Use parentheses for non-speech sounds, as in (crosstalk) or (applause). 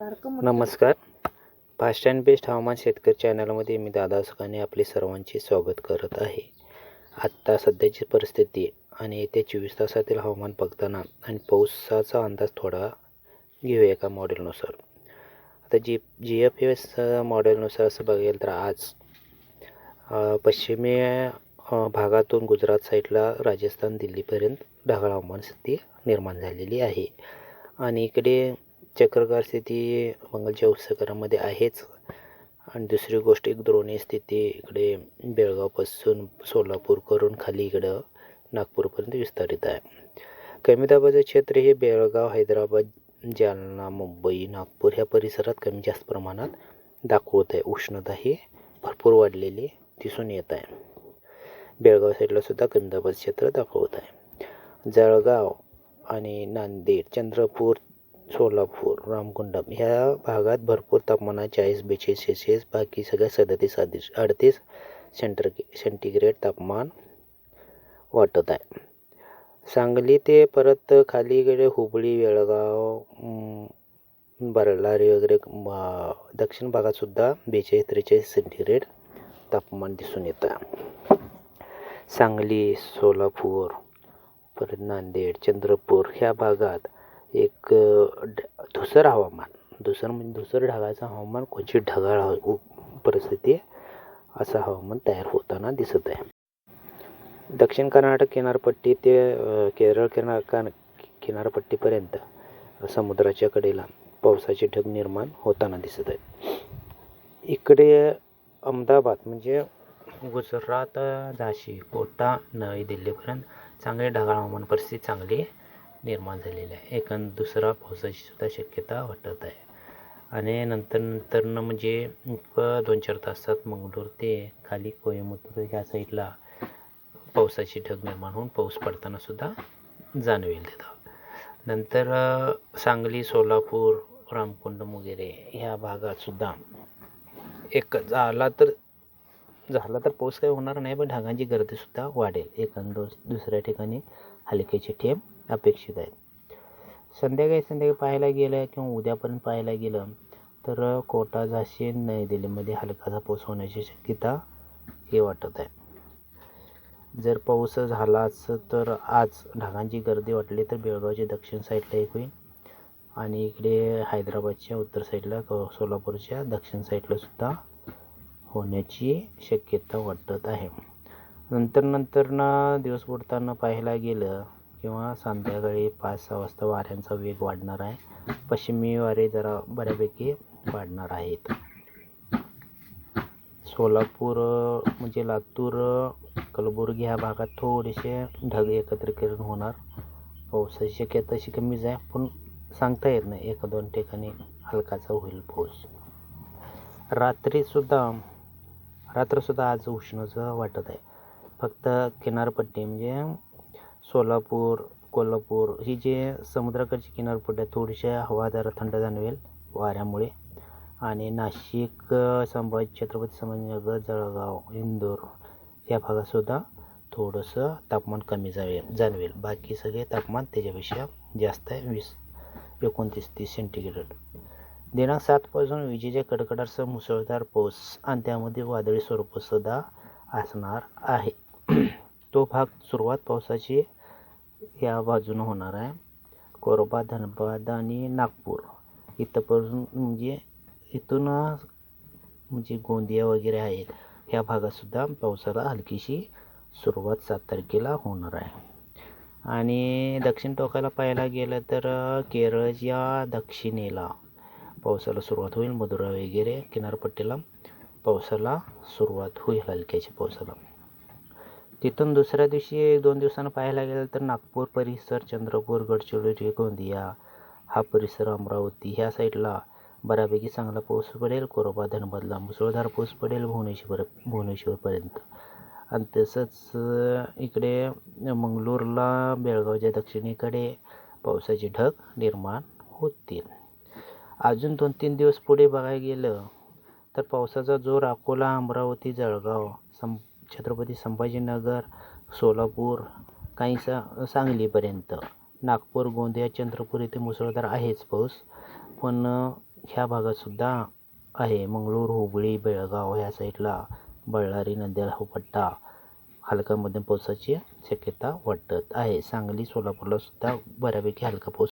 नमस्कार. Fast and best हवामान शेतकरी चॅनलमध्ये मी दादा सुखाने आपले सर्वांचे स्वागत करत आहे. आत्ता सध्याची परिस्थिती आणि येत्या चोवीस तासातील हवामान बघताना आणि पावसाचा अंदाज थोडा घेऊया एका मॉडेलनुसार आता जी जी एफ एस मॉडेलनुसार असं बघेल तर आज पश्चिमे भागातून गुजरात साईडला राजस्थान दिल्लीपर्यंत ढगाळ हवामान स्थिती निर्माण झालेली आहे. आणि इकडे चक्रकार स्थिती मंगलच्या उपसागरामध्ये आहेच. आणि दुसरी गोष्ट एक द्रोणी स्थिती इकडे बेळगावपासून सोलापूर करून खाली इकडं नागपूरपर्यंत विस्तारित आहे. कमी दाबाचे क्षेत्र हे बेळगाव हैदराबाद जालना मुंबई नागपूर ह्या परिसरात कमी जास्त प्रमाणात दाखवत आहे. उष्णता ही भरपूर वाढलेली दिसून येत आहे. बेळगाव साईडला सुद्धा कमी दाबाचे क्षेत्र दाखवत आहे. जळगाव आणि नांदेड चंद्रपूर सोलापूर रामकुंडम ह्या भागात भरपूर तापमानात चाळीस बेचाळीस सेल्सिअस बाकी सगळ्या सदतीस अडतीस अडतीस सेंटर सेंटीग्रेड तापमान वाटत आहे. सांगली ते परत खालीकडे हुबळी वेळगाव बरलारी वगैरे म- दक्षिण भागातसुद्धा बेचाळीस त्रेचाळीस सेंटीग्रेड तापमान दिसून येतं सांगली सोलापूर परत नांदेड चंद्रपूर ह्या भागात एक ढ- धुसर हवामान. धुसर म्हणजे धुसर ढगाचं हवामान क्वचित ढगाळ ह- परिस्थिती असं हवामान तयार होताना दिसत आहे. दक्षिण कर्नाटक किनारपट्टी ते केरळ किनार कान किनारपट्टीपर्यंत समुद्राच्या कडेला पावसाचे ढग निर्माण होताना दिसत आहे इकडे अहमदाबाद म्हणजे गुजरात झाशी कोटा नवी दिल्लीपर्यंत चांगले ढगाळ हवामान परिस्थिती चांगली निर्माण झालेली आहे. एक दुसरा पावसाची सुद्धा शक्यता वाटत आहे. आणि नंतर नंतरनं म्हणजे दोन चार तासात मंगळूर ते खाली कोयमुतूर ह्या साईडला पावसाची ढग निर्माण होऊन पाऊस पडताना सुद्धा जाणवेल तिथं. नंतर सांगली सोलापूर रामकुंडम वगैरे ह्या भागात सुद्धा एक झाला तर झाला तर पाऊस काही होणार नाही पण ढगांची गर्दीसुद्धा वाढेल. एखाद दुसऱ्या ठिकाणी हलक्याचे ठेब अपेक्षित आहेत. संध्याकाळी संध्याकाळी पाहायला गेलं किंवा उद्यापर्यंत पाहायला गेलं तर कोटा झाशी नवी दिल्लीमध्ये हलकासा पाऊस होण्याची शक्यता हे वाटत आहे. जर पाऊस झालाच तर आज ढगांची गर्दी वाटली तर बेळगावच्या दक्षिण साईडला एक होईल आणि इकडे हैदराबादच्या उत्तर साईडला सोलापूरच्या दक्षिण साईडला सुद्धा होण्याची शक्यता वाटत आहे. नंतर नंतर ना दिवस बुडताना पाहायला गेलं किंवा संध्याकाळी पाच सहा वाजता वाऱ्यांचा वेग वाढणार आहे. पश्चिमी वारे जरा बऱ्यापैकी वाढणार आहेत. सोलापूर म्हणजे लातूर कलबुर्गी ह्या भागात थोडेसे ढग एकत्रीकरण होणार. पावसाची शक्यता अशी कमीच आहे पण सांगता येत नाही. एका दोन ठिकाणी हलकाचा होईल पाऊस. रात्रीसुद्धा रात्रसुद्धा आज उष्णचं वाटत आहे. फक्त किनारपट्टी म्हणजे सोलापूर कोल्हापूर ही जे समुद्राकडची किनारपट्टी आहे थोडीशा हवादार थंड जाणवेल वाऱ्यामुळे. आणि नाशिक संभाजी छत्रपती संभाजीनगर जळगाव इंदोर या भागातसुद्धा थोडंसं तापमान कमी जावे जाणवेल. बाकी सगळे तापमान त्याच्यापेक्षा जास्त आहे वीस एकोणतीस तीस सेंटीग्रेड. दिनांक सातपासून विजेच्या कडकडासह मुसळधार पाऊस आणि त्यामध्ये वादळी स्वरूपसुद्धा असणार आहे. (clears throat) तो भाग सुरुवात पावसाची या बाजूनं होणार आहे. कोरबा धनबाद आणि नागपूर. इथंपासून म्हणजे इथून म्हणजे गोंदिया वगैरे आहेत. ह्या भागातसुद्धा पावसाला हलकीशी सुरुवात सात तारखेला होणार आहे. आणि दक्षिण टोकाला पाहायला गेलं तर केरळच्या दक्षिणेला पावसाला सुरुवात होईल. मधुरा वगैरे किनारपट्टीला पावसाला सुरुवात होईल हलक्याच्या पावसाला. तिथून दुसऱ्या दिवशी एक दोन दिवसानं पाहायला गेलं तर नागपूर परिसर चंद्रपूर गडचिरोली गोंदिया हा परिसर अमरावती ह्या साईडला बऱ्यापैकी चांगला पाऊस पडेल. कोरोबा धनबादला मुसळधार पाऊस पडेल भुवनेश्वर भुवनेश्वरपर्यंत. आणि तसंच इकडे मंगळूरला बेळगावच्या दक्षिणेकडे पावसाचे ढग निर्माण होतील. अजून दोन तीन दिवस पुढे बघायला गेलं तर पावसाचा जोर अकोला अमरावती जळगाव सं छत्रपती संभाजीनगर सोलापूर काही सा सांगलीपर्यंत. नागपूर गोंदिया चंद्रपूर इथे मुसळधार आहेच पाऊस. पण ह्या भागातसुद्धा आहे. मंगळूर हुबळी बेळगाव ह्या साईडला बळ्ळारी नद्या हा पट्टा हलका मध्यम पावसाची शक्यता वाटत आहे. सांगली सोलापूरला सुद्धा बऱ्यापैकी हलका पाऊस